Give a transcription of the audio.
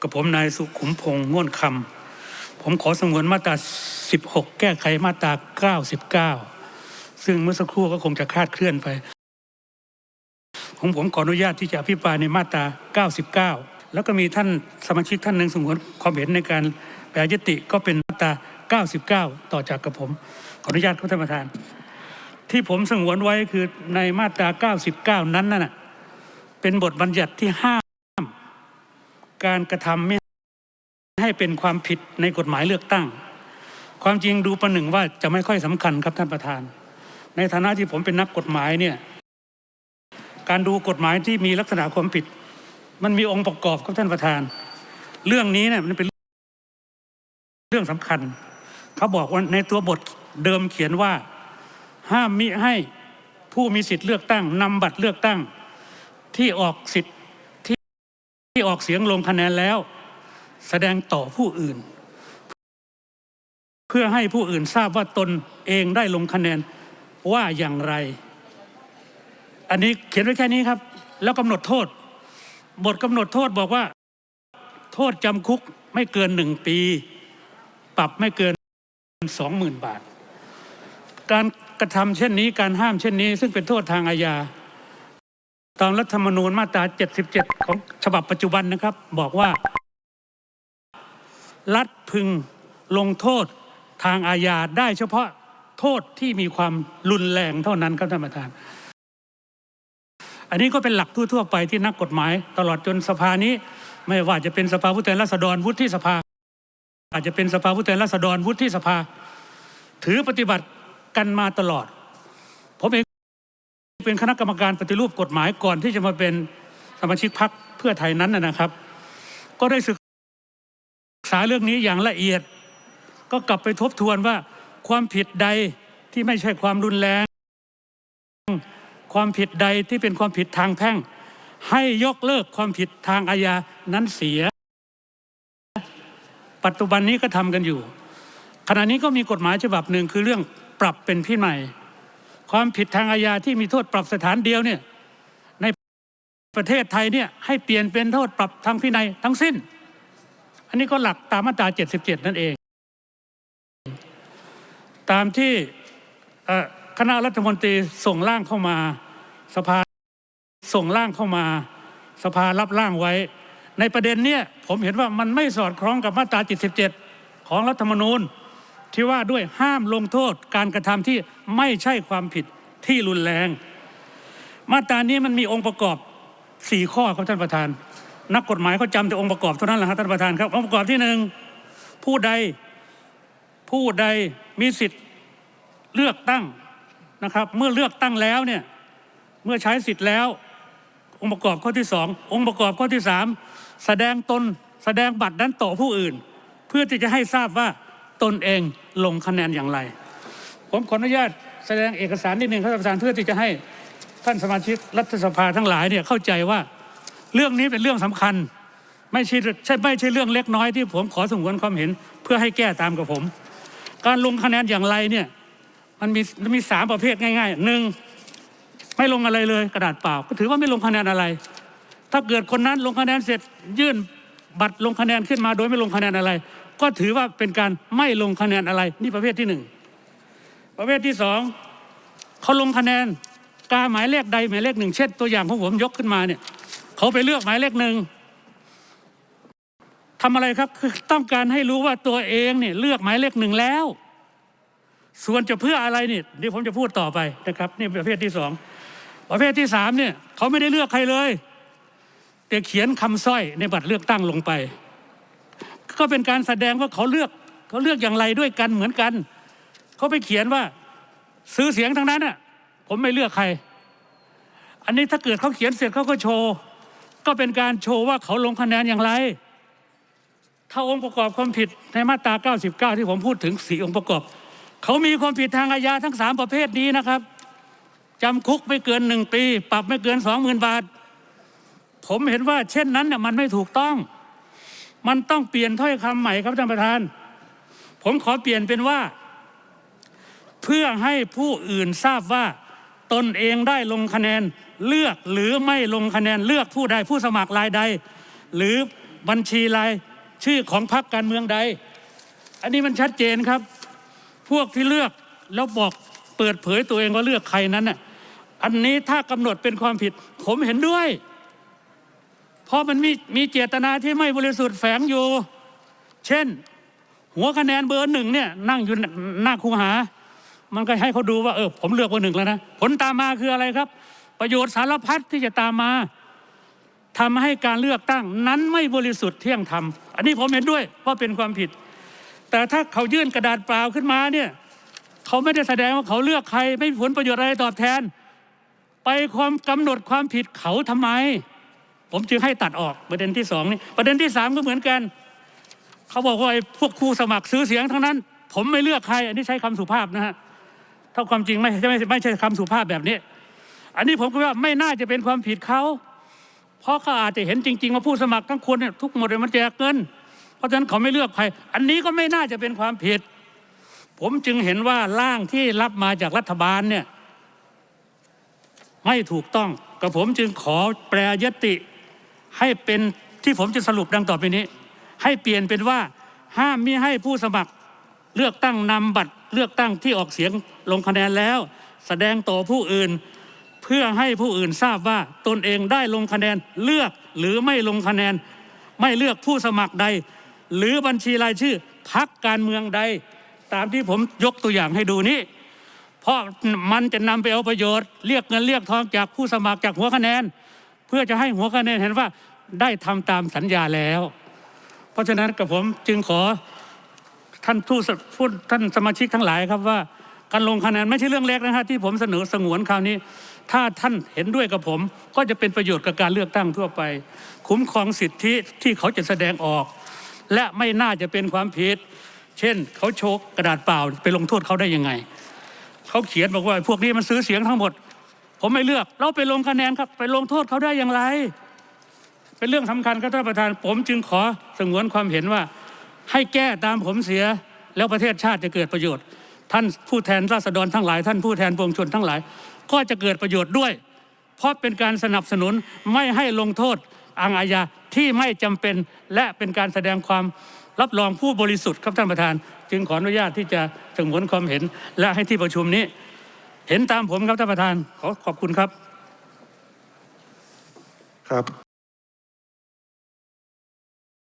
กับผมนายสุขุมพงษ์ง่วนคำผมขอสงวนมาตรา 16 แก้ไขมาตรา 99 ซึ่งเมื่อสักครู่ก็คงจะคลาดเคลื่อนไปผมผมขออนุญาตที่จะอภิปรายในมาตรา 99 แล้วก็มีท่านสมาชิกท่านหนึ่งสงวนความเห็นในการแปรยติก็เป็นมาตรา 99 ต่อจากกับผม ขออนุญาตครับท่านประธาน ที่ผมสงวนไว้คือในมาตรา 99 นั้นน่ะเป็นบทบัญญัติที่ห้า การกระทำไม่ให้เป็นความผิดในกฎหมายเลือกตั้ง ความจริงดูประหนึ่งว่าจะไม่ค่อยสำคัญครับท่านประธาน ในฐานะที่ผมเป็นนักกฎหมายเนี่ยการดูกฎหมายที่มีลักษณะความผิด มันมีองค์ประกอบครับท่านประธาน เรื่องนี้เนี่ยมันเป็นเรื่องสำคัญ เขาบอกว่าในตัวบทเดิมเขียนว่า ห้ามมิให้ผู้มีสิทธิ์เลือกตั้งนำบัตรเลือกตั้งที่ออกสิทธิ์ ที่ออกเสียงลงคะแนนแล้ว แสดงต่อผู้อื่น เพื่อให้ผู้อื่นทราบว่าตนเองได้ลงคะแนนว่าอย่างไร อันนี้เขียนไว้แค่นี้ครับ แล้วกำหนดโทษ บทกำหนดโทษบอกว่า โทษจำคุกไม่เกินหนึ่งปี ปรับไม่เกินสองหมื่นบาท การกระทำเช่นนี้การห้ามเช่นนี้ ซึ่งเป็นโทษทางอาญา ตามรัฐธรรมนูญมาตรา 77 ของฉบับปัจจุบันนะครับ บอกว่า รัฐพึงลงโทษทางอาญาได้เฉพาะโทษที่มีความรุนแรงเท่านั้นครับท่านประธาน อันนี้ก็เป็นหลักทั่วๆไปที่นักกฎหมาย ตลอดจนสภานี้ ไม่ว่าจะเป็นสภาผู้แทนราษฎรวุฒิสภา อาจจะเป็นสภาผู้แทนราษฎรวุฒิสภา ถือปฏิบัติกันมาตลอด เป็นคณะกรรมการปฏิรูปกฎหมายก่อนที่จะมาเป็นสมาชิกพรรคเพื่อไทยนั้นนะครับ ก็ได้ศึกษาเรื่องนี้อย่างละเอียด ก็กลับไปทบทวนว่าความผิดใดที่ไม่ใช่ความรุนแรง ความผิดใดที่เป็นความผิดทางแพ่ง ให้ยกเลิกความผิดทางอาญานั้นเสีย ปัจจุบันนี้ก็ทำกันอยู่ ขณะนี้ก็มีกฎหมายฉบับหนึ่งคือเรื่องปรับเป็นพินัย ความผิดทางอาญาที่มีโทษปรับสถานเดียวเนี่ยในประเทศไทยเนี่ยให้เปลี่ยนเป็นโทษปรับทางพินัยทั้งสิ้น อันนี้ก็หลักตามมาตรา 77 นั่นเอง ตามที่คณะรัฐมนตรีส่งร่างเข้ามาสภาส่งร่างเข้ามาสภารับร่างไว้ ในประเด็นเนี้ยผมเห็นว่ามันไม่สอดคล้องกับมาตรา 77 ของรัฐธรรมนูญ ที่ว่าด้วยห้ามลงโทษการกระทำที่ไม่ใช่ความผิดที่รุนแรง มาตรานี้มันมีองค์ประกอบ4ข้อครับท่านประธาน นักกฎหมายเขาจำแต่องค์ประกอบเท่านั้นแหละครับท่านประธานครับ องค์ประกอบที่หนึ่งผู้ใดผู้ใดมีสิทธิ์เลือกตั้งนะครับ เมื่อเลือกตั้งแล้วเนี่ยเมื่อใช้สิทธิ์แล้ว องค์ประกอบข้อที่สององค์ประกอบข้อที่สามแสดงตนแสดงบัตรนั้นต่อผู้อื่น เพื่อที่จะให้ทราบว่า ตนเองลงคะแนนอย่างไร ผมขออนุญาตแสดงเอกสารนิดหนึ่งครับท่านประธานเพื่อที่จะให้ท่านสมาชิกรัฐสภาทั้งหลายเนี่ยเข้าใจว่าเรื่องนี้เป็นเรื่องสำคัญ ไม่ใช่ใช่ไม่ใช่เรื่องเล็กน้อยที่ผมขอสงวนความเห็นเพื่อให้แก้ตามกับผม การลงคะแนนอย่างไรเนี่ยมันมีมีสามประเภทง่ายๆหนึ่งไม่ลงอะไรเลยกระดาษเปล่า ก็ถือว่าไม่ลงคะแนนอะไร ถ้าเกิดคนนั้นลงคะแนนเสร็จยื่นบัตรลงคะแนนขึ้นมาโดยไม่ลงคะแนนอะไร ก็ถือว่าเป็นการไม่ลงคะแนนอะไร นี่ประเภทที่หนึ่งประเภทที่สองเขาลงคะแนนกาหมายเลขใดหมายเลขหนึ่งเช่นตัวอย่างของผมยกขึ้นมาเนี่ยเขาไปเลือกหมายเลขหนึ่งทำอะไรครับคือต้องการให้รู้ว่าตัวเองเนี่ยเลือกหมายเลขหนึ่งแล้ว ส่วนจะเพื่ออะไรเนี่ยเดี๋ยวผมจะพูดต่อไปนะครับนี่ประเภทที่สองประเภทที่สามเนี่ยเขาไม่ได้เลือกใครเลย แต่เขียนคำสร้อยในบัตรเลือกตั้งลงไป ก็เป็นการแสดงว่าเขาเลือกเขาเลือกอย่างไรด้วยกันเหมือนกัน เขาไปเขียนว่าซื้อเสียงทั้งนั้นน่ะผมไม่เลือกใคร อันนี้ถ้าเกิดเขาเขียนเสร็จเขาก็โชว์ ก็เป็นการโชว์ว่าเขาลงคะแนนอย่างไร ถ้าองค์ประกอบความผิดในมาตรา 99 ที่ผมพูดถึงสี่องค์ประกอบ เขามีความผิดทางอาญาทั้งสามประเภทนี้นะครับจำคุกไม่เกินหนึ่งปี ปรับไม่เกินสองหมื่นบาท ผมเห็นว่าเช่นนั้นน่ะมันไม่ถูกต้อง มันต้องเปลี่ยนถ้อยคำใหม่ครับท่านประธาน ผมขอเปลี่ยนเป็นว่า เพื่อให้ผู้อื่นทราบว่า ตนเองได้ลงคะแนนเลือกหรือไม่ลงคะแนนเลือกผู้ใดผู้สมัครรายใด หรือบัญชีรายชื่อของพรรคการเมืองใด อันนี้มันชัดเจนครับ พวกที่เลือกแล้วบอกเปิดเผยตัวเองว่าเลือกใครนั้นน่ะอันนี้ถ้ากำหนดเป็นความผิด ผมเห็นด้วย เพราะมันมีมีเจตนาที่ไม่บริสุทธิ์แฝงอยู่ เช่น หัวคะแนนเบอร์หนึ่งเนี่ยนั่งอยู่หน้าคูหา มันก็ให้เขาดูว่าเออผมเลือกเบอร์หนึ่งแล้วนะผลตามมาคืออะไรครับ ประโยชน์สารพัดที่จะตามมาทำให้การเลือกตั้งนั้นไม่บริสุทธิ์เที่ยงธรรม อันนี้ผมเห็นด้วยว่าเป็นความผิด แต่ถ้าเขายื่นกระดาษเปล่าขึ้นมาเนี่ยเขาไม่ได้แสดงว่าเขาเลือกใคร ไม่มีผลประโยชน์อะไรตอบแทน ไปความกำหนดความผิดเขาทำไม ผมจึงให้ตัดออกประเด็นที่สองนี่ประเด็นที่สามก็เหมือนกัน เขาบอกว่าไอ้พวกครูสมัครซื้อเสียงทั้งนั้น ผมไม่เลือกใคร อันนี้ใช้คำสุภาพนะฮะถ้าความจริงไม่ไม่ไม่ใช่คำสุภาพแบบนี้ อันนี้ผมก็ว่าไม่น่าจะเป็นความผิดเขาเพราะเขาอาจจะเห็นจริงๆว่าผู้สมัครทั้งคนเนี่ยทุกหมดเลยมันแจกเงิน เพราะฉะนั้นเขาไม่เลือกใคร อันนี้ก็ไม่น่าจะเป็นความผิด ผมจึงเห็นว่าร่างที่รับมาจากรัฐบาลเนี่ยไม่ถูกต้องกับผมจึงขอแปรยติ ให้เป็นที่ผมจะสรุปดังต่อไปนี้ ให้เปลี่ยนเป็นว่าห้ามมิให้ผู้สมัครเลือกตั้งนำบัตรเลือกตั้งที่ออกเสียงลงคะแนนแล้ว แสดงต่อผู้อื่น เพื่อให้ผู้อื่นทราบว่าตนเองได้ลงคะแนนเลือกหรือไม่ลงคะแนน ไม่เลือกผู้สมัครใด หรือบัญชีรายชื่อพักการเมืองใด ตามที่ผมยกตัวอย่างให้ดูนี้เพราะมันจะนำไปเอาประโยชน์ เรียกเงินเรียกทองจากผู้สมัครจากหัวคะแนน เพื่อจะให้หัวคะแนนเห็นว่าได้ทำตามสัญญาแล้ว เพราะฉะนั้นกับผมจึงขอท่านผู้สผู้ท่านสมาชิกทั้งหลายครับว่าการลงคะแนนไม่ใช่เรื่องเล็กนะฮะที่ผมเสนอสงวนคราวนี้ ถ้าท่านเห็นด้วยกับผม ก็จะเป็นประโยชน์กับการเลือกตั้งทั่วไป คุ้มครองสิทธิที่เขาจะแสดงออก และไม่น่าจะเป็นความผิด เช่น เขาโชกกระดาษเปล่าไปลงโทษเขาได้ยังไง เขาเขียนบอกว่า พวกนี้มันซื้อเสียงทั้งหมด ผมไม่เลือก เราไปลงคะแนนครับ ไปลงโทษเขาได้อย่างไร เป็นเรื่องสำคัญครับท่านประธาน ผมจึงขอสงวนความเห็นว่า ให้แก้ตามผมเสีย แล้วประเทศชาติจะเกิดประโยชน์ ท่านผู้แทนราษฎรทั้งหลาย ท่านผู้แทนปวงชนทั้งหลาย ก็จะเกิดประโยชน์ด้วย เพราะเป็นการสนับสนุนไม่ให้ลงโทษอังอาญาที่ไม่จำเป็นและเป็นการแสดงความรับรองผู้บริสุทธิ์ครับท่านประธาน จึงขออนุญาตที่จะสงวนความเห็นและให้ที่ประชุมนี้ เห็นตามผมครับท่านประธานขอขอบคุณครับครับ